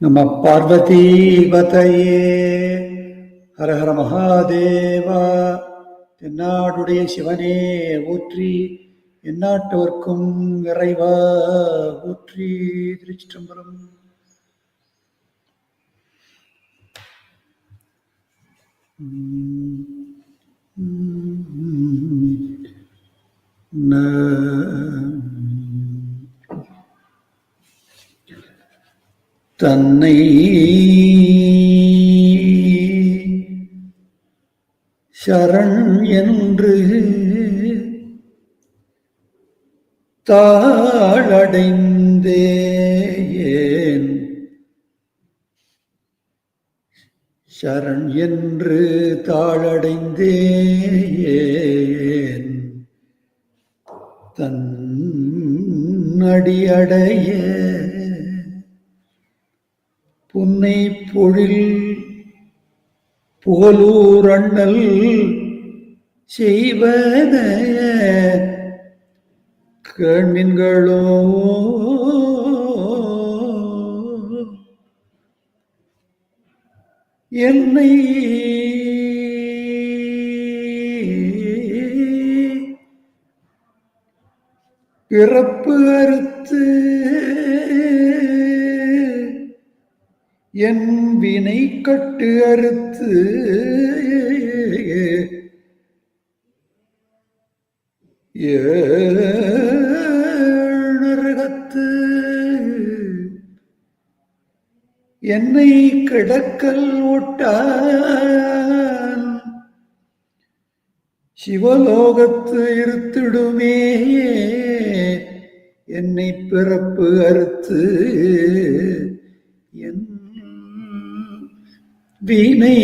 நம பார்வதீபதையே ஹரஹர மகாதேவா தென்னாடுடைய சிவனே ஊற்றி எந்நாட்டவர்க்கும் இறைவா ஊற்றி திருச்சிற்றம்பலம் தன்னை சரண் என்று தாழடைந்தேன் சரண் என்று தாழடைந்தேன் தன்னடியடைய புன்னை பொழில் புகழூர் அண்ணல் செய்வத கண்மின்களோ என்னை பிறப்பு அறுத்து என் வினை கட்டு அறுத்து. ஏழகத்து என்னை கிடக்கல் ஓட்டான் சிவலோகத்து இருத்திடுமே. என்னை பிறப்பு அறுத்து. வீணை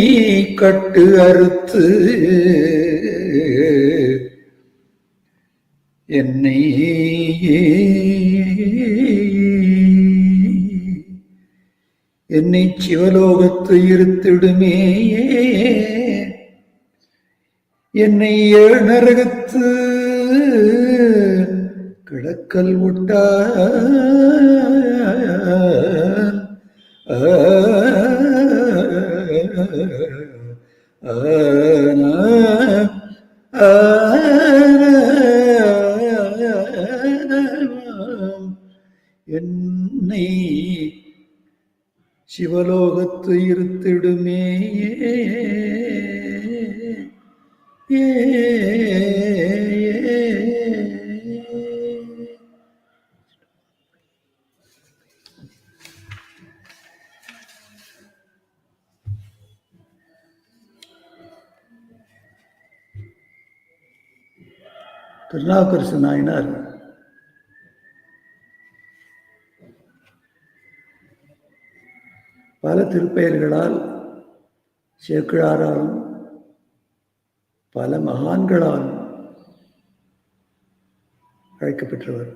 கட்டு அறுத்து என்னை என்னை சிவலோகத்து இருத்திடுமே. என்னை ஏழு நரகத்து கிடக்கல் விட்டா என்னை சிவலோகத்து இருத்திடுமே. ஏ திருநாவுக்கரசு நாயனார் பல திருப்பெயர்களால் சேக்கிழாராலும் பல மகான்களால் அழைக்கப்பெற்றவர்.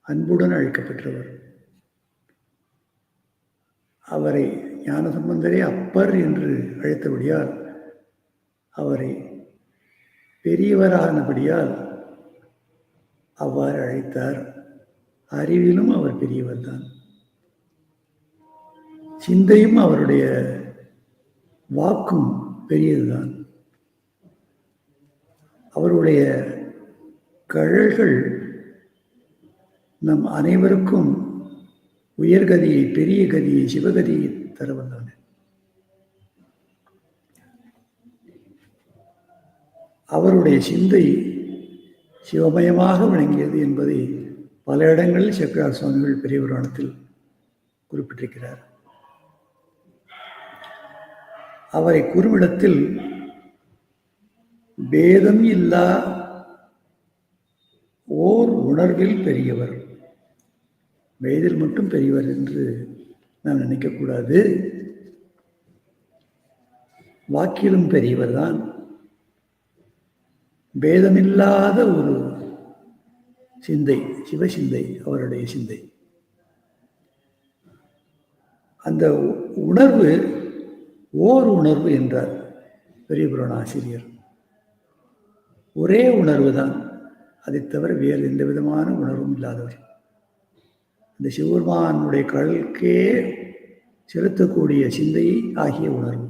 அன்புடன் அழைக்கப்பெற்றவர். அவரை ஞானசம்பந்தரே அப்பர் என்று அழைத்தபடியால் அவரை பெரியவரானபடியால் அவ்வாறு அழைத்தார். அறிவிலும் அவர் பெரியவர் தான் சிந்தையும் அவருடைய வாக்கும் பெரியதுதான். அவருடைய கழல்கள் நம் அனைவருக்கும் உயர்கதியை பெரிய கதியை சிவகதியை தர அவருடைய சிந்தை சிவமயமாக விளங்கியது என்பதை பல இடங்களில் சக்கரார் சுவாமிகள் பெரிய புராணத்தில் குறிப்பிட்டிருக்கிறார். அவரை குறுமிடத்தில் பேதம் இல்லா ஓர் உணர்வில் பெரியவர். வயதில் மட்டும் பெரியவர் என்று நாம் நினைக்கக்கூடாது. வாக்கிலும் பெரியவர் தான். பேதமில்லாத ஒரு சிந்தை சிவசிந்தை அவருடைய சிந்தை. அந்த உணர்வு ஓர் உணர்வு என்றார் பெரிய புராண ஆசிரியர் ஒரே உணர்வு தான் அதை தவிர வேறு எந்த விதமான உணர்வும் இல்லாதவர். அந்த சிவபெருமானுடைய கடலுக்கே செலுத்தக்கூடிய சிந்தை ஆகிய உணர்வு.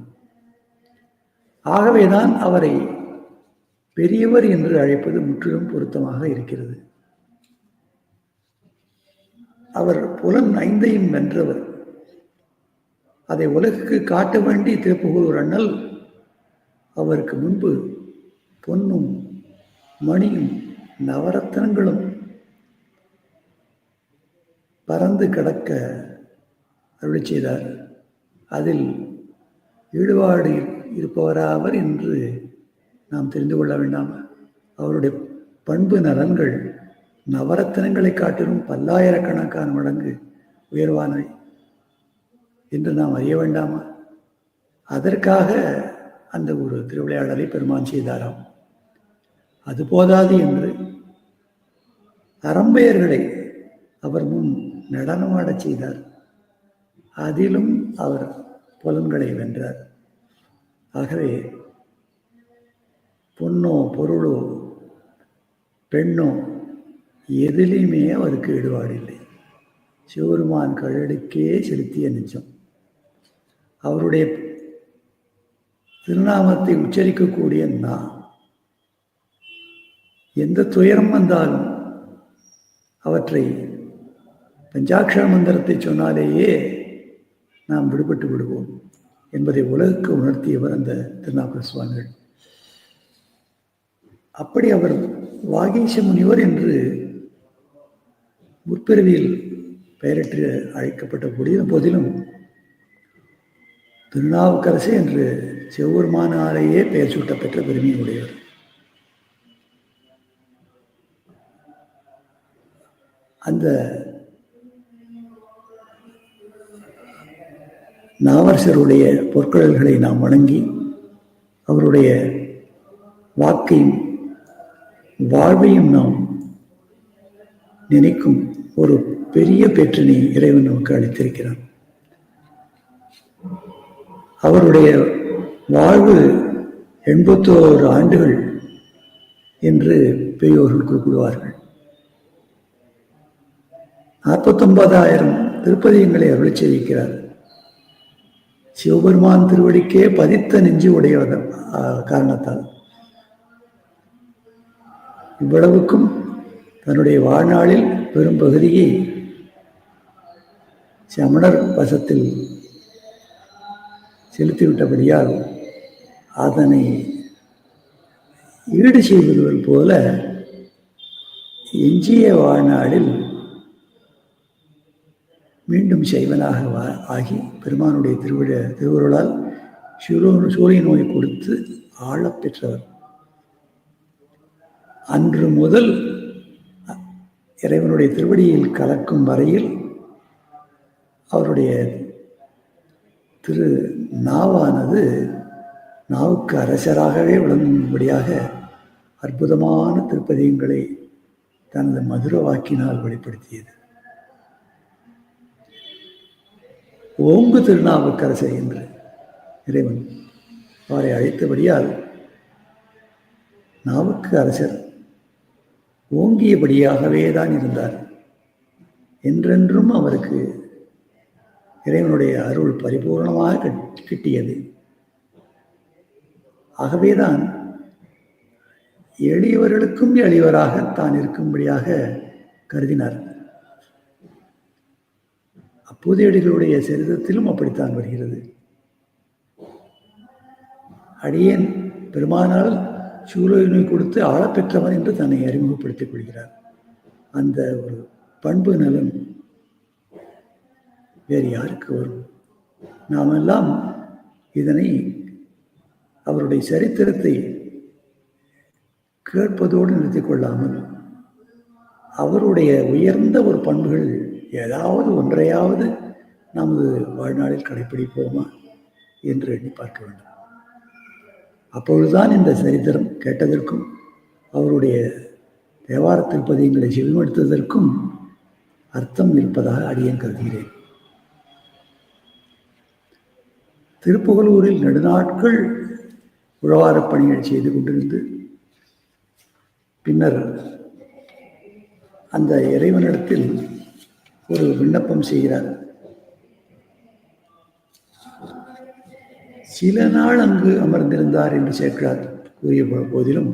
ஆகவேதான் அவரை பெரியவர் என்று அழைப்பது முற்றிலும் பொருத்தமாக இருக்கிறது. அவர் புலன் ஐந்தையும் வென்றவர். அதை உலகுக்கு காட்ட வேண்டி திருப்புகூர் அண்ணல். அவருக்கு முன்பு பொன்னும் மணியும் நவரத்னங்களும் பறந்து கிடக்க அருளி செய்தார். அதில் ஈடுபாடு இருப்பவராவர் என்று நாம் தெரிந்து கொள்ள வேண்டாம். அவருடைய பண்பு நலன்கள் நவரத்தனங்களை காட்டிலும் பல்லாயிரக்கணக்கான மடங்கு உயர்வானவை என்று நாம் அறிய வேண்டாமா? அதற்காக அந்த ஒரு திருவிளையாடலை பெருமான் செய்தாராம். அது போதாது என்று அரம்பையர்களை அவர் முன் நடனமாடச் செய்தார். அதிலும் அவர் புலன்களை வென்றார். ஆகவே பொண்ணோ பொருளோ பெண்ணோ எதிலையுமே அவருக்கு ஈடுபாடு இல்லை சிவருமான் கழலுக்கே செலுத்திய நிஜம் அவருடைய திருநாமத்தை உச்சரிக்கக்கூடிய நான் எந்த துயரம் வந்தாலும் அவற்றை பஞ்சாட்சர மந்திரத்தை சொன்னாலேயே நாம் விடுபட்டு விடுவோம் என்பதை உலகுக்கு உணர்த்தியவர் அந்த திருநாபுர சுவாமிகள். அப்படி அவர் வாகீச முனிவர் என்று முற்பிறவியில் பெயரிட்டு அழைக்கப்பட்ட கூடிய போதிலும் திருநாவுக்கரசு என்று சிவபெருமானாலேயே பெயர் சூட்ட பெற்ற பெருமையுடையவர். அந்த நாவரசருடைய பொற்கடல்களை நாம் வணங்கி அவருடைய வாக்கையும் வாழ்வையும் நாம் நினைக்கும் ஒரு பெரிய பெற்றினை இறைவன் நமக்கு அளித்திருக்கிறான். அவருடைய வாழ்வு எண்பத்தோரு ஆண்டுகள் என்று பெரியோர்கள் குறிப்பிடுவார்கள். நாற்பத்தொன்பதாயிரம் திருப்பதியங்களை அருளை செய்திருக்கிறார். சிவபெருமான் திருவடிக்கே பதித்த நெஞ்சு உடையவர் காரணத்தால். இவ்வளவுக்கும் தன்னுடைய வாழ்நாளில் பெரும் பகுதியை சமணர் வசத்தில் செலுத்திவிட்டபடியால் அதனை ஈடு செய்வது போல எஞ்சிய வாழ்நாளில் மீண்டும் சைவனாக வா ஆகி பெருமானுடைய திருவிழ திருவருளால் சூரிய சூரிய நோய் கொடுத்து ஆழப்பெற்றவர் அன்று முதல் இறைவனுடைய திருவடியில் கலக்கும் வரையில் அவருடைய திரு நாவானது நாவுக்கு அரசராகவே விளங்கும்படியாக அற்புதமான திருப்பதியங்களை தனது மதுர வாக்கினால் வெளிப்படுத்தியது. ஓங்கு திருநாவுக்கரசை என்று இறைவன் அவரை அழைத்தபடியால் நாவுக்கு அரசர் ஓங்கியபடியாகவே தான் இருந்தார். என்றென்றும் அவருக்கு இறைவனுடைய அருள் பரிபூர்ணமாக கிட்டியது. ஆகவேதான் எளியவர்களுக்கும் எளியவராக தான் இருக்கும்படியாக கருதினார். அப்போதையடிகளுடைய சரிதத்திலும் அப்படித்தான் வருகிறது. அடியேன் பெருமானால் சூழலினை கொடுத்து ஆளப்பெற்றவன் என்று தன்னை அறிமுகப்படுத்திக் கொள்கிறார். அந்த ஒரு பண்பு நலன் வேறு யாருக்கு வரும்? நாமெல்லாம் இதனை அவருடைய சரித்திரத்தை கேட்பதோடு நிறுத்திக் கொள்ளாமல் அவருடைய உயர்ந்த ஒரு பண்புகள் ஏதாவது ஒன்றையாவது நமது வாழ்நாளில் கடைப்பிடிப்போமா என்று எண்ணி பார்க்க வேண்டும். அப்பொழுதுதான் இந்த சரித்திரம் கேட்டதற்கும் அவருடைய தேவார பதியங்களை செவிமடுத்ததற்கும் அர்த்தம் இருப்பதாக அடியேன் கருதுகிறேன். திருப்புகலூரில் நெடுநாட்கள் உழவாரப் பணிகள் செய்து கொண்டிருந்து பின்னர் அந்த இறைவனிடத்தில் ஒரு விண்ணப்பம் செய்கிறார். சில நாள் அங்கு அமர்ந்திருந்தார் என்று சேர்க்கிறார் கூறிய போதிலும்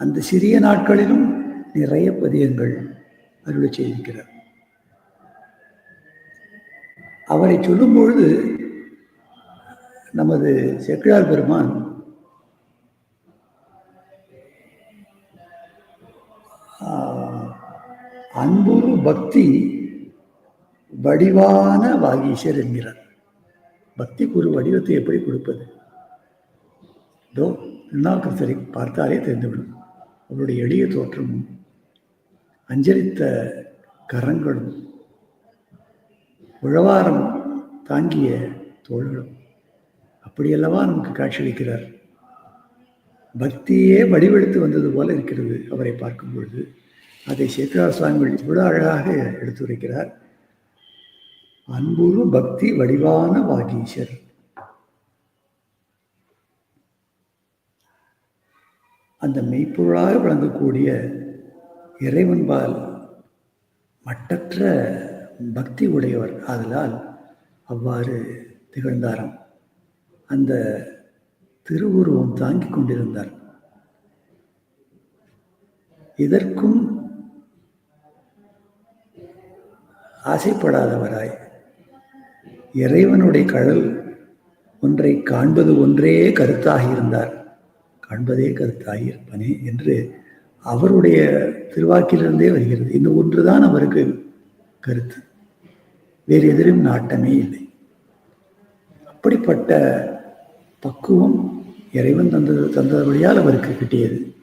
அந்த சிறிய நாட்களிலும் நிறைய பதியங்கள் அருளை செய்திருக்கிறார். அவரை சொல்லும் பொழுது நமது செக்கிழார் பெருமான் அன்புரு பக்தி வடிவான வாகீசர் என்கிறார். பக்திக்கு ஒரு வடிவத்தை எப்படி கொடுப்பது? இதோ திருநாக்கரசரை பார்த்தாலே தெரிந்துவிடும். அவருடைய எளிய தோற்றமும் அஞ்சலித்த கரங்களும் உழவாரம் தாங்கிய தோள்களும். அப்படியல்லவா நமக்கு காட்சியளிக்கிறார். பக்தியே வடிவெடுத்து வந்தது போல இருக்கிறது அவரை பார்க்கும் பொழுது. அதை சேத்ரா சுவாமிகள் இவ்வளோ அழகாக எடுத்துரைக்கிறார். அன்புரு பக்தி வடிவான வாகீஷர். அந்த மெய்ப்பொருளாக விளங்கக்கூடிய இறைவன்பால் மட்டற்ற பக்தி உடையவர் ஆதலால் அவ்வாறு திகழ்ந்தாராம். அந்த திருவுருவம் தாங்கிக் கொண்டிருந்தார். இதற்கும் ஆசைப்படாதவராய் இறைவனுடைய கடல் ஒன்றை காண்பது ஒன்றே கருத்தாக இருந்தார் காண்பதே கருத்தாக இருப்பனே என்று அவருடைய திருவாக்கிலிருந்தே வருகிறது. இந்த ஒன்றுதான் அவருக்கு கருத்து. வேறு எதிரும் நாட்டமே இல்லை. அப்படிப்பட்ட பக்குவம் இறைவன் தந்தது தந்தபடியால் அவருக்கு கிட்டியது.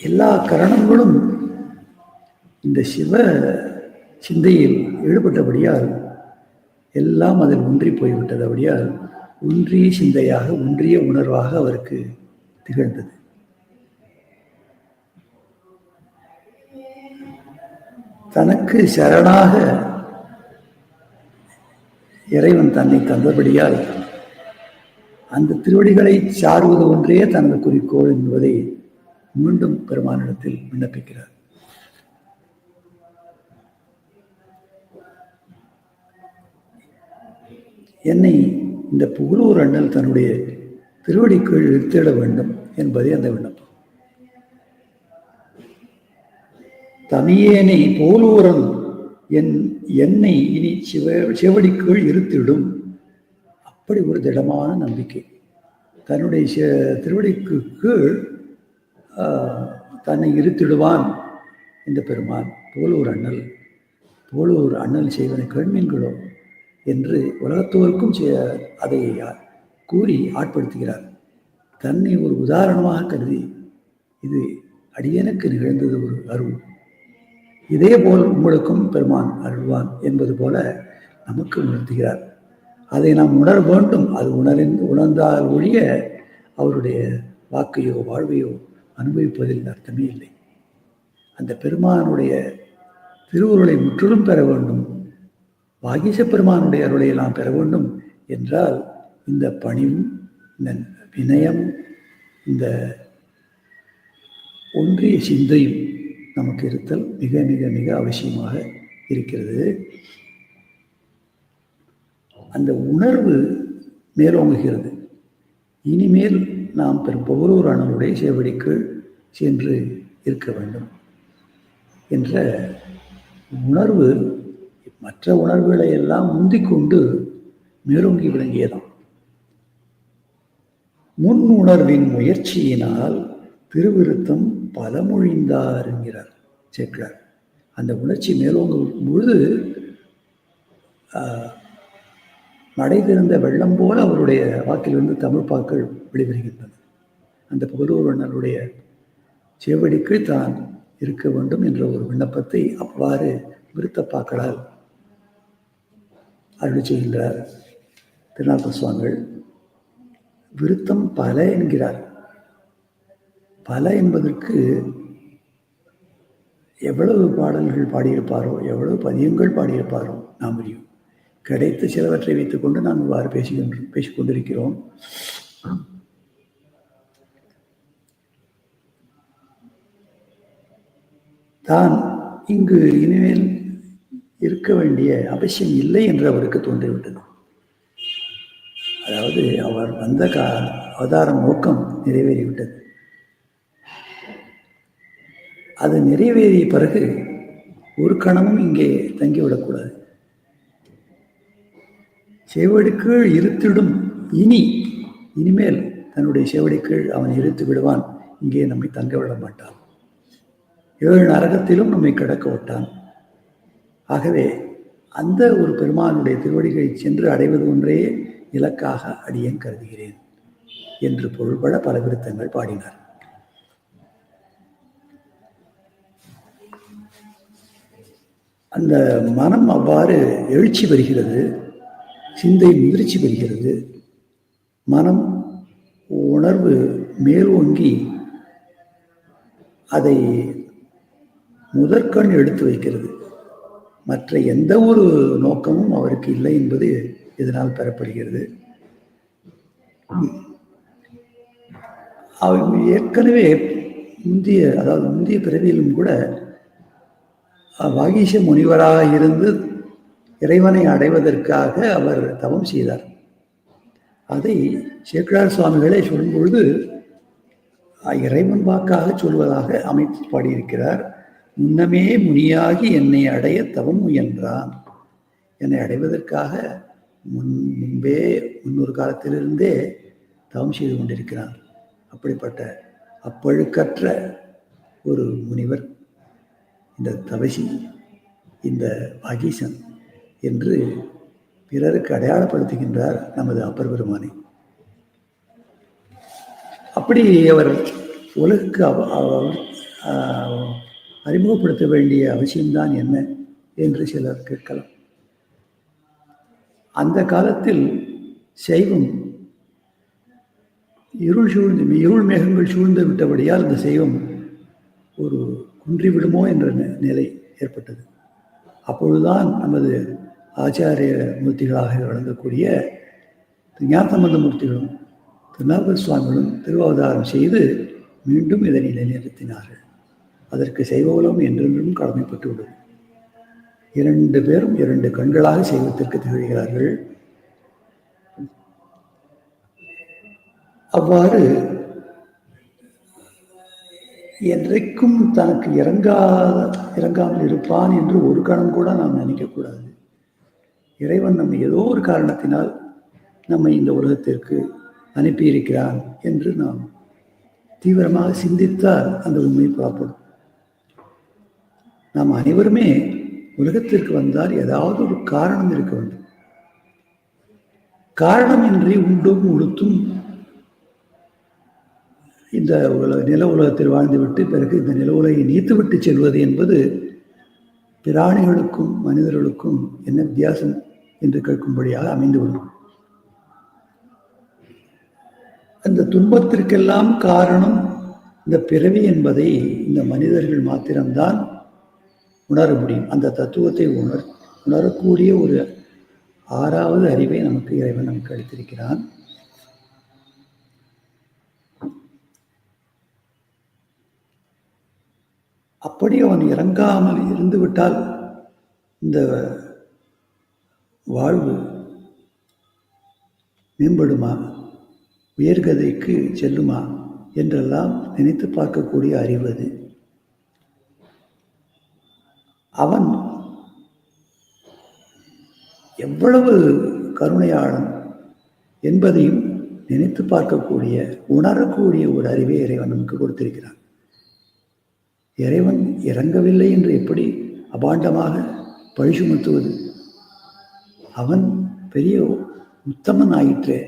எல்லா கரணங்களும் இந்த சிவ சிந்தையில் ஈடுபட்டபடியால் எல்லாம் அதில் ஒன்றி போய்விட்டதபடியால் ஒன்றிய சிந்தையாக ஒன்றிய உணர்வாக அவருக்கு திகழ்ந்தது. தனக்கு சரணாக இறைவன் தன்னை தந்தபடியால் அந்த திருவடிகளை சார்வது ஒன்றே தனது குறிக்கோள் என்பதை மீண்டும் பெருமானிடத்தில் விண்ணப்பிக்கிறார். என்னை இந்த புகழூர் அண்ணல் தன்னுடைய திருவடிக்குள் இழுத்திட வேண்டும் என்பதே அந்த விண்ணப்பம். தமியேனை போலூரன் என் என்னை இனி சிவ சிவடிக்குள் இருத்திடும் அப்படி ஒரு திடமான நம்பிக்கை. தன்னுடைய திருவடிக்கு கீழ் தன்னை இருத்திடுவான் இந்த பெருமான் போலூர் அண்ணல். போலூர் அண்ணல் செய்வனை கண்மீன்களோ என்று உலகத்தோருக்கும் அதை கூறி ஆட்படுத்துகிறார். தன்னை ஒரு உதாரணமாக கருதி இது அடியனுக்கு நிகழ்ந்தது ஒரு அருள். இதே போல் உங்களுக்கும் பெருமான் அருள்வான் என்பது போல நமக்கு உணர்த்துகிறார். அதை நாம் உணர வேண்டும். அது உணர்ந்து உணர்ந்தால் ஒழிய அவருடைய வாக்கையோ வாழ்வையோ அனுபவிப்பதில் அர்த்தமே இல்லை. அந்த பெருமானுடைய திருவுருளை முற்றிலும் பெற வேண்டும். வாகீச பெருமானுடைய அருளை நாம் பெற வேண்டும் என்றால் இந்த பணிவும் இந்த வினயம் இந்த ஒன்றிய சிந்தையும் நமக்கு இருத்தல் மிக மிக மிக அவசியமாக இருக்கிறது. அந்த உணர்வு மேலோங்குகிறது. இனிமேல் நாம் பெரும் ஒவ்வொரு அணுடைய சேவடிக்கு சென்று இருக்க வேண்டும் என்ற உணர்வு மற்ற உணர்வுகளை எல்லாம் முந்திக்கொண்டு மேலோங்கி விளங்கியதாம். முன் உணர்வின் முயற்சியினால் திருவிருத்தம் பலமொழிந்தார் என்கிறார் சேக்கிழார் அந்த உணர்ச்சி மேலோங்கும் பொழுது நடை திறந்த வெள்ளம் போல அவருடைய வாக்கிலிருந்து தமிழ் பாக்கள் வெளிவருகின்றன. அந்த புகழூர்வண்ணனுடைய செவடிக்கு தான் இருக்க வேண்டும் என்ற ஒரு விண்ணப்பத்தை அவ்வாறு விருத்தப்பாக்களால் அருள் செய்கின்றார். திருநாத்த சுவாமிகள் விருத்தம் பல என்கிறார். பல என்பதற்கு எவ்வளவு பாடல்கள் பாடியிருப்பாரோ எவ்வளவு பதியங்கள் பாடியிருப்பாரோ நாம் அறியும் கிடைத்த சிலவற்றை வைத்துக்கொண்டு நாம் இவ்வாறு பேசுகின்றோம் பேசிக்கொண்டிருக்கிறோம். தான் இங்கு இனிமேல் இருக்க வேண்டிய அவசியம் இல்லை என்று அவருக்கு தோன்றிவிட்டது. அதாவது அவர் வந்த கா அவதாரம் நோக்கம் நிறைவேறிவிட்டது. அது நிறைவேறிய பிறகு ஒரு கணமும் இங்கே தங்கிவிடக்கூடாது. செவடிக்கீழ் இருத்திடும் இனி இனிமேல் தன்னுடைய செவடிக்கீழ் அவன் இருத்து விடுவான். இங்கே நம்மை தங்க விட மாட்டான். ஏழு நரகத்திலும் நம்மை கிடக்க விட்டான். ஆகவே அந்த ஒரு பெருமானுடைய திருவடிகளை சென்று அடைவது ஒன்றே இலக்காக அடியேன் கருதுகிறேன் என்று பொருள்பட பல விருத்தங்கள் பாடினார். அந்த மனம் அவ்வாறு எழுச்சி வருகிறது சிந்தை முதிர்ச்சி பெறுகிறது மனம் உணர்வு மேலோங்கி அதை முதற்கண் எடுத்து வைக்கிறது. மற்ற எந்த ஒரு நோக்கமும் அவருக்கு இல்லை என்பது இதனால் பெறப்படுகிறது. அவர் ஏற்கனவே முந்தைய அதாவது முந்தைய பிறவியிலும் கூட வாகீச முனிவராக இருந்து இறைவனை அடைவதற்காக அவர் தவம் செய்தார். அதை சேக்கரார் சுவாமிகளே சொல்லும் பொழுது இறைவன் வாக்காக சொல்வதாக அமைத்து பாடியிருக்கிறார். முன்னமே முனியாகி என்னை அடைய தவம் முயன்றான். என்னை அடைவதற்காக முன் முன்பே முன்னொரு காலத்திலிருந்தே தவம் செய்து கொண்டிருக்கிறான். அப்படிப்பட்ட அப்பழுக்கற்ற ஒரு முனிவர் இந்த தவசி இந்த வாகீசன் என்று பிறருக்கு அடையாளப்படுத்துகின்றார் நமது அப்பர் பெருமானை. அப்படி அவர் உலகுக்கு அறிமுகப்படுத்த வேண்டிய அவசியம்தான் என்ன என்று சிலர் கேட்கலாம். அந்த காலத்தில் சைவம் இருள் சூழ்ந்து இருள் மேகங்கள் சூழ்ந்து விட்டபடியால் அந்த சைவம் ஒரு குன்றிவிடுமோ என்ற நிலை ஏற்பட்டது. அப்பொழுதுதான் நமது ஆச்சாரிய மூர்த்திகளாக வழங்கக்கூடிய ஞானசம்பந்த மூர்த்திகளும் திருநாகர் சுவாமிகளும் திருவாவதாரம் செய்து மீண்டும் இதனை நிலைநிறுத்தினார்கள். அதற்கு செய்வகுலம் என்றென்றும் கடமைப்பட்டு விடும் இரண்டு பேரும் இரண்டு கண்களாக செய்வதற்கு திகழ்கிறார்கள். அவ்வாறு என்றைக்கும் தனக்கு இறங்காத இறங்காமல் இருப்பான் என்று ஒரு கணம் கூட நாம் நினைக்கக்கூடாது. இறைவன் நம்ம ஏதோ ஒரு காரணத்தினால் நம்மை இந்த உலகத்திற்கு அனுப்பியிருக்கிறான் என்று நாம் தீவிரமாக சிந்தித்தால் அந்த உண்மை புறப்படும் நாம் அனைவருமே உலகத்திற்கு வந்தால் ஏதாவது ஒரு காரணம் இருக்க வேண்டும். காரணமின்றி உண்டும் உடுத்தும் இந்த உலக நில உலகத்தில் வாழ்ந்துவிட்டு பிறகு இந்த நில உலகை நீத்துவிட்டு செல்வது என்பது பிராணிகளுக்கும் மனிதர்களுக்கும் என்ன வித்தியாசம் என்று கேட்கும்படியாக அமைந்துவிடும் அந்த துன்பத்திற்கெல்லாம் காரணம் இந்த பிறவி என்பதை இந்த மனிதர்கள் மாத்திரம்தான். உணர முடியும். அந்த தத்துவத்தை உணர் உணரக்கூடிய ஒரு ஆறாவது அறிவை நமக்கு இறைவன் நமக்கு அளித்திருக்கிறான். அப்படி அவன் இறங்காமல் இருந்து விட்டால் இந்த வாழ்வு மேம்படுமா? உயர்கதைக்கு செல்லுமா? என்றெல்லாம் நினைத்து பார்க்கக்கூடிய அறிவு அது. அவன் எவ்வளவு கருணையாளன் என்பதையும் நினைத்து பார்க்கக்கூடிய உணரக்கூடிய ஒரு அறிவை இறைவன் நமக்கு கொடுத்திருக்கிறான். இறைவன் இறங்கவில்லை என்று எப்படி அபாண்டமாக பழி சுமத்துவது அவன் பெரிய உத்தமன் ஆயிற்றே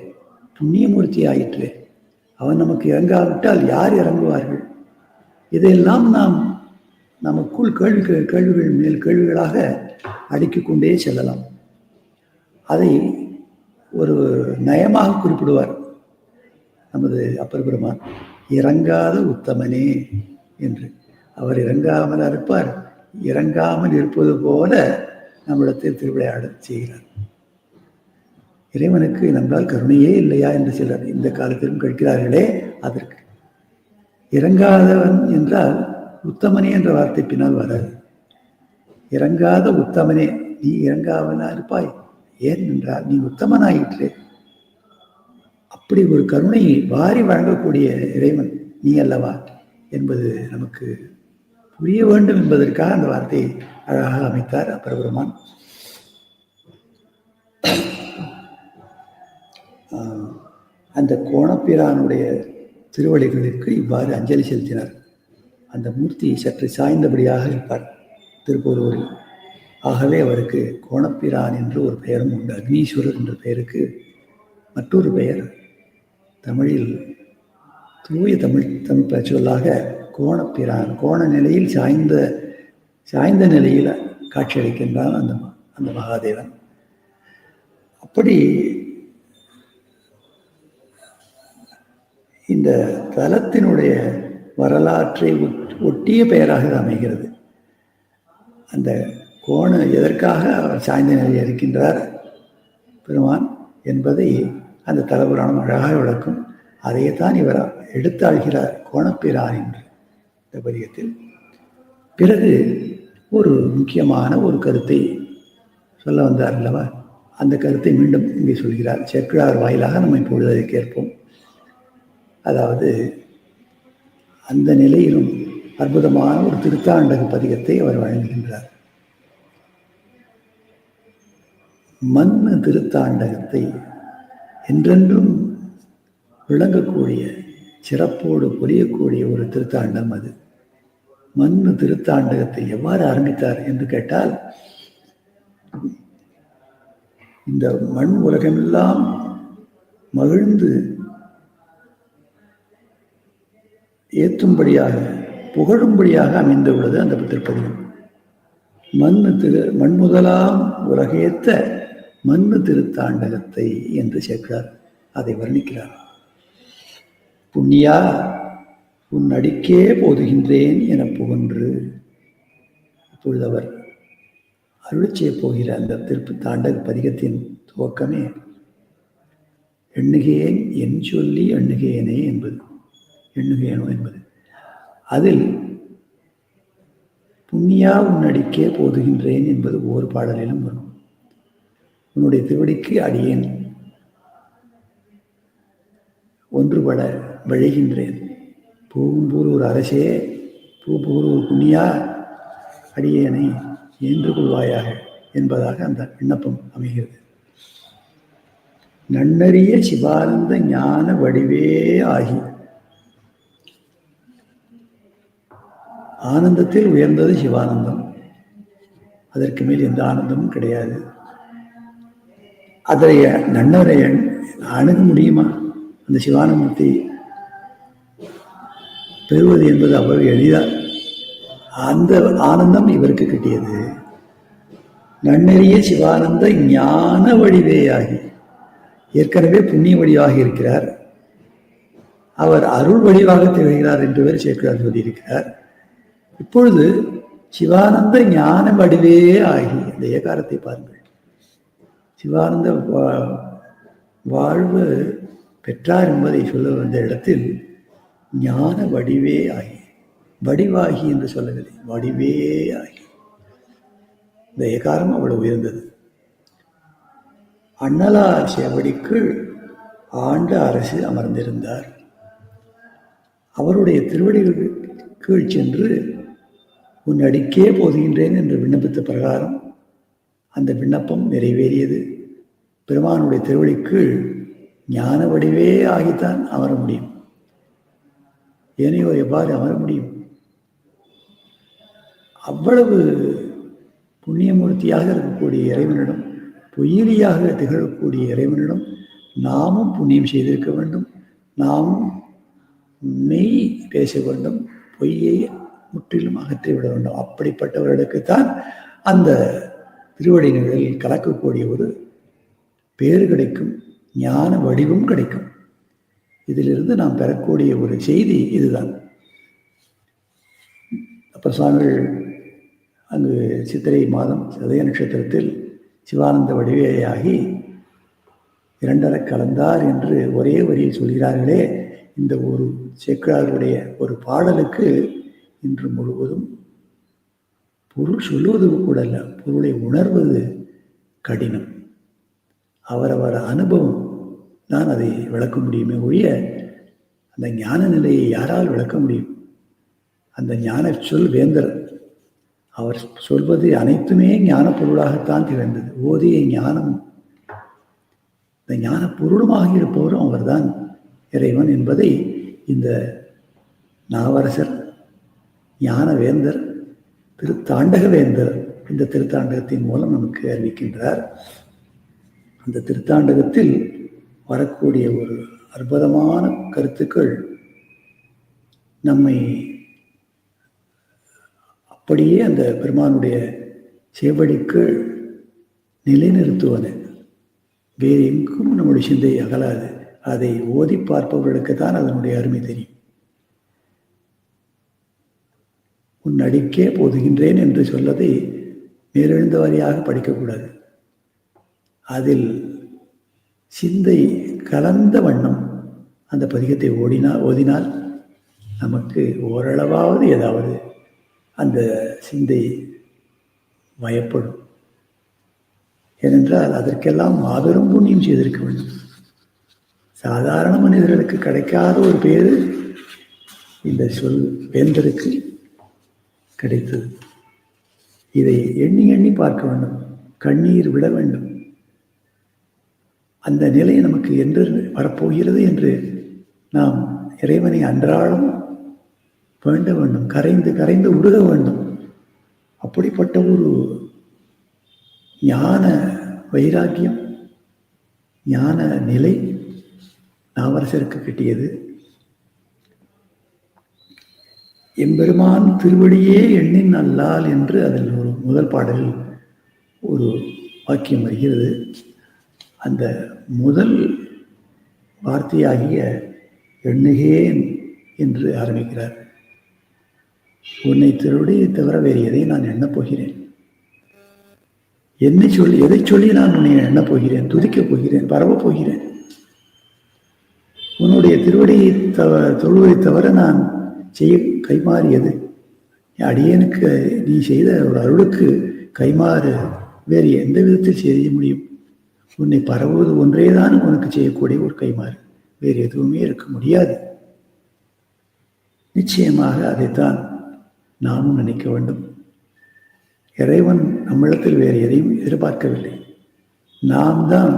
புண்ணியமூர்த்தி ஆயிற்றே அவன் நமக்கு இறங்காவிட்டால் யார் இறங்குவார்கள்? இதையெல்லாம் நாம் நமக்குள் கேள்விகள் கேள்விகள் மேல் கேள்விகளாக அடுக்கிக் கொண்டே செல்லலாம். அதை ஒரு நயமாக குறிப்பிடுவார் நமது அப்பர் பெருமான். இறங்காத உத்தமனே என்று. அவர் இறங்காமல் இருப்பார் இறங்காமல் இருப்பது போல நம்மிடத்தில் திருவிளையாட செய்கிறார். இறைவனுக்கு நம்மால் கருணையே இல்லையா என்று சிலர் இந்த காலத்திலும் கேட்கிறார்களே அதற்கு. இறங்காதவன் என்றால் உத்தமனே என்ற வார்த்தை பின்னால் வராது. இறங்காத உத்தமனே நீ இறங்காவனா இருப்பாய். ஏன் என்றால் நீ உத்தமனாயிற்று. அப்படி ஒரு கருணையை வாரி வழங்கக்கூடிய இறைவன் நீ அல்லவா என்பது நமக்கு புரிய வேண்டும் என்பதற்காக அந்த வார்த்தையை அழகாக அமைத்தார் அப்பரபெருமான். அந்த கோணப்பிரானுடைய திருவடிகளுக்கு இவ்வாறு அஞ்சலி செலுத்தினார். அந்த மூர்த்தி சற்று சாய்ந்தபடியாக இருப்பார். திருப்பூரூரில் ஆகவே அவருக்கு கோணப்பிரான் என்று ஒரு பெயரும் உண்டு. அக்னீஸ்வரர் என்ற பெயருக்கு மற்றொரு பெயர் தமிழில் தூய தமிழ் தமிழ் சொல்லாக கோணப்பிரான். கோண நிலையில் சாய்ந்த சாய்ந்த நிலையில் காட்சியளிக்கின்றான் அந்த அந்த மகாதேவன். அப்படி இந்த தலத்தினுடைய வரலாற்றை ஒட்- ஒட்டிய பெயராக இது அமைகிறது. அந்த கோண எதற்காக அவர் சாய்ந்த நிலையில் இருக்கின்றார்? பெருமான் என்பதை அந்த தலபுராணம் அழகாக விளக்கும். அதையே தான் இவர் எடுத்தாள்கிறார் கோணப்பிரார் என்று. இந்த பதிகத்தில் பிறகு ஒரு முக்கியமான ஒரு கருத்தை சொல்ல வந்தார் அல்லவா? அந்த கருத்தை மீண்டும் இங்கே சொல்கிறார். செக்குழார் வாயிலாக நம்ம இப்பொழுது அதை கேட்போம். அதாவது அந்த நிலையிலும் அற்புதமான ஒரு திருத்தாண்டக பதிகத்தை அவர் வழங்குகின்றார். மண் திருத்தாண்டகத்தை என்றென்றும் விளங்கக்கூடிய சிறப்போடு புரியக்கூடிய ஒரு திருத்தாண்டம் அது. மண்ணு திருத்தாண்டகத்தை எவ்வாறு ஆரம்பித்தார் என்று கேட்டால் இந்த மண் உலகமெல்லாம் மகிழ்ந்து ஏற்றும்படியாக புகழும்படியாக அமைந்துள்ளது அந்த திருப்பதிகம் மண் திரு மண் முதலாம் உலகேத்த மண்ணு திருத்தாண்டகத்தை என்று சேர்க்கிறார். அதை வர்ணிக்கிறார். புண்ணியா உன் அடிக்கே போதுகின்றேன் என புகன்று. இப்பொழுது அவர் அருள் செய்ய போகிற அந்த திருப்பு தாண்டக பதிகத்தின் துவக்கமே எண்ணுகேன் என் சொல்லி எண்ணுகேனே என்பது. எண்ணுகேனோ என்பது. அதில் புண்ணியா உன்னடிக்கே போதுகின்றேன் என்பது ஒவ்வொரு பாடலிலும் வரும். உன்னுடைய திருவடிக்கு அடியேன். ஒன்றுபட விழைகின்றேன். பூம்பூரூர் அரசே பூம்பூரூர் புண்ணியா அடியேனை என்று கொள்வாயாக என்பதாக அந்த விண்ணப்பம் அமைகிறது. நன்னறிய சிவானந்த ஞான வடிவே ஆகி ஆனந்தத்தில் உயர்ந்தது சிவானந்தம். அதற்கு மேல் எந்த ஆனந்தமும் கிடையாது. அதை நன்னரை அணுக முடியுமா? அந்த சிவானந்தத்தை பெறுவது என்பது அவ்வளவு எளிதா அந்த ஆனந்தம் இவருக்கு கிட்டியது. நன்னெறிய சிவானந்த ஞான வடிவேயாகி ஏற்கனவே புண்ணிய வடிவாக இருக்கிறார். அவர் அருள் வடிவாக திகழ்கிறார் என்று பேர் சேர்க்கிறார் சொல்லியிருக்கிறார் இப்பொழுது சிவானந்த ஞான வடிவே ஆகி இந்த ஏகாரத்தை பாருங்கள். சிவானந்த வா- வாழ்வு பெற்றார் என்பதை சொல்ல வந்த இடத்தில் ஞான வடிவே ஆகி வடிவாகி என்று சொல்லவில்லை வடிவே ஆகி. இந்த ஏகாரம் அவ்வளவு உயர்ந்தது. அண்ணலார் செவடிக்கு ஆண்ட அரசு அமர்ந்திருந்தார். அவருடைய திருவடிகள் கீழ் சென்று உன் அடிக்கே போதுகின்றேன் என்று விண்ணப்பித்த பிரகாரம் அந்த விண்ணப்பம் நிறைவேறியது. பெருமானுடைய திருவடிக்கு ஞான வடிவே ஆகித்தான் அமர முடியும். ஏனையோர் எவ்வாறு அமர முடியும்? அவ்வளவு புண்ணியமூர்த்தியாக இருக்கக்கூடிய இறைவனிடம் பொய்யிலியாக திகழக்கூடிய இறைவனிடம் நாமும் புண்ணியம் செய்திருக்க வேண்டும். நாமும் மெய் பேச வேண்டும். பொய்யை முற்றிலும் அகற்றிவிட வேண்டும். அப்படிப்பட்டவர்களுக்குத்தான் அந்த திருவடிகளில் கலக்கக்கூடிய ஒரு பேர் கிடைக்கும் ஞான வடிவும் கிடைக்கும். இதிலிருந்து நாம் பெறக்கூடிய ஒரு செய்தி இதுதான். அப்பர் சுவாமிகள் அங்கு சித்திரை மாதம் சதய நட்சத்திரத்தில் சிவானந்த வடிவேயாகி இரண்டரை கலந்தார் என்று ஒரே வரியில் சொல்கிறார்களே. இந்த ஒரு சேக்கிழாருடைய ஒரு பாடலுக்கு இன்று முழுவதும் பொருள் சொல்லுவது கூட அல்ல பொருளை உணர்வது கடினம். அவரவர் அனுபவம் தான் அதை விளக்க முடியுமே ஒழிய அந்த ஞான நிலையை யாரால் விளக்க முடியும்? அந்த ஞான சொல் வேந்தர் அவர் சொல்வது அனைத்துமே ஞான பொருளாகத்தான் திகழ்ந்தது. ஓதிய ஞானம் இந்த ஞான பொருளுமாக இருப்பவரும் அவர்தான். இறைவன் என்பதை இந்த நாவரசர் ஞானவேந்தர் திருத்தாண்டகவேந்தர் திருத்தாண்டக வேந்தர் இந்த திருத்தாண்டகத்தின் மூலம் நமக்கு அறிவிக்கின்றார். அந்த திருத்தாண்டகத்தில் வரக்கூடிய ஒரு அற்புதமான கருத்துக்கள் நம்மை அப்படியே அந்த பெருமானுடைய சேவடிக்கு நிலைநிறுத்துவன வேறு எங்கும் நம்முடைய சிந்தை அகலாது. அதை ஓதி பார்ப்பவர்களுக்கு தான் அதனுடைய அருமை தெரியும். உன் அடிக்கே போதுகின்றேன் என்று சொல்லதை மேலெழுந்த வாரியாக படிக்கக்கூடாது. அதில் சிந்தை கலந்த வண்ணம் அந்த பதிகத்தை ஓடினால் ஓதினால் நமக்கு ஓரளவாவது ஏதாவது அந்த சிந்தை வயப்படும். ஏனென்றால் அதற்கெல்லாம் மாபெரும் புண்ணியம் செய்திருக்க வேண்டும். சாதாரண மனிதர்களுக்கு கிடைக்காத ஒரு பேர் இந்த சொல் வேந்தருக்கு கிடைத்தது. இதை எண்ணி எண்ணி பார்க்க வேண்டும். கண்ணீர் விட வேண்டும். அந்த நிலை நமக்கு என்று வரப்போகிறது என்று நாம் இறைவனை அன்றாடம் வேண்ட வேண்டும். கரைந்து கரைந்து உருக வேண்டும். அப்படிப்பட்ட ஒரு ஞான வைராக்கியம் ஞான நிலை நாவரசருக்கு கிட்டியது. எம்பெருமான் திருவடியே எண்ணின் அல்லால் என்று அதில் ஒரு முதல் பாடலில் ஒரு வாக்கியம் வருகிறது. அந்த முதல் வார்த்தையாகிய எண்ணுகேன் என்று ஆரம்பிக்கிறார். உன்னை திருவடியை தவிர வேறு எதை நான் எண்ணப் போகிறேன்? என்னை சொல்லி எதை சொல்லி நான் உன்னை எண்ணப் போகிறேன்? துதிக்கப் போகிறேன்? பரவப் போகிறேன்? உன்னுடைய திருவடியை தவ தொழுவதை தவிர நான் செய்ய கைமாறியது. அடியனுக்கு நீ செய்த ஒரு அருளுக்கு கைமாறு வேறு எந்த விதத்தில் செய்ய முடியும்? உன்னை பரவுவது ஒன்றேதான் உனக்கு செய்யக்கூடிய ஒரு கைமாறு. வேறு எதுவுமே இருக்க முடியாது. நிச்சயமாக அதைத்தான் நாமும் நினைக்க வேண்டும். இறைவன் நம்மிடத்தில் வேறு எதையும் எதிர்பார்க்கவில்லை. நாம் தான்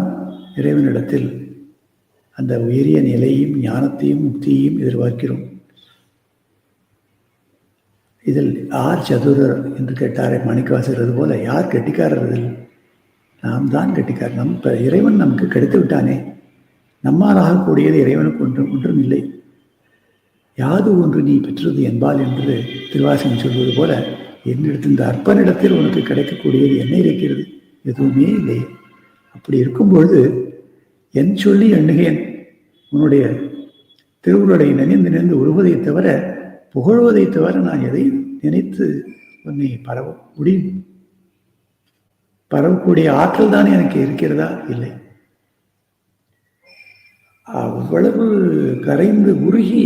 இறைவனிடத்தில் அந்த உயரிய நிலையும் ஞானத்தையும் முக்தியையும் எதிர்பார்க்கிறோம். இதில் யார் சதுரர் என்று கேட்டாரே மாணிக்கவாசர் போல யார் கெட்டிக்காரர் இதில் நாம் தான் கெட்டிக்கார். நம் இப்போ இறைவன் நமக்கு கிடைத்து விட்டானே. நம்மால் ஆகக்கூடியது இறைவனுக்கு ஒன்றும் ஒன்றும் இல்லை. யாது ஒன்று நீ பெற்றது என்பால் என்று திருவாசகம் சொல்வது போல என்னிடத்தில் இந்த அற்பனிடத்தில் உனக்கு கிடைக்கக்கூடியது என்ன இருக்கிறது. எதுவுமே இல்லை. அப்படி இருக்கும்பொழுது என் சொல்லி எண்ணுகேன். உன்னுடைய திருவுருளை நினைந்து நினைந்து உருவதை தவிர புகழ்வதை தவிர நான் எதை நினைத்து உன்னை பரவ முடியும்? பரவக்கூடிய ஆற்றல் தான் எனக்கு இருக்கிறதா? இல்லை. அவ்வளவு கரைந்து உருகி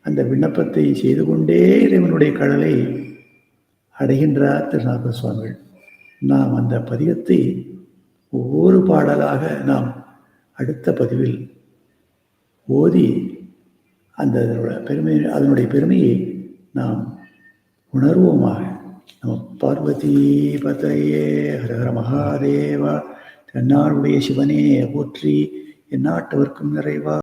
அந்த விண்ணப்பத்தை செய்து கொண்டே இறைவனுடைய கடலை அடைகின்றார் திருநாத சுவாமிகள் நாம் அந்த பதிகத்தை ஒவ்வொரு பாடலாக நாம் அடுத்த பதிவில் ஓதி அந்த பெருமை அதனுடைய பெருமையை நாம் உணர்வோமாக. நம்ம பார்வதி பதையே ஹரஹர மகாதேவா தென்னாடுடைய சிவனே போற்றி எந்நாட்டவர்க்கும் நிறைவா.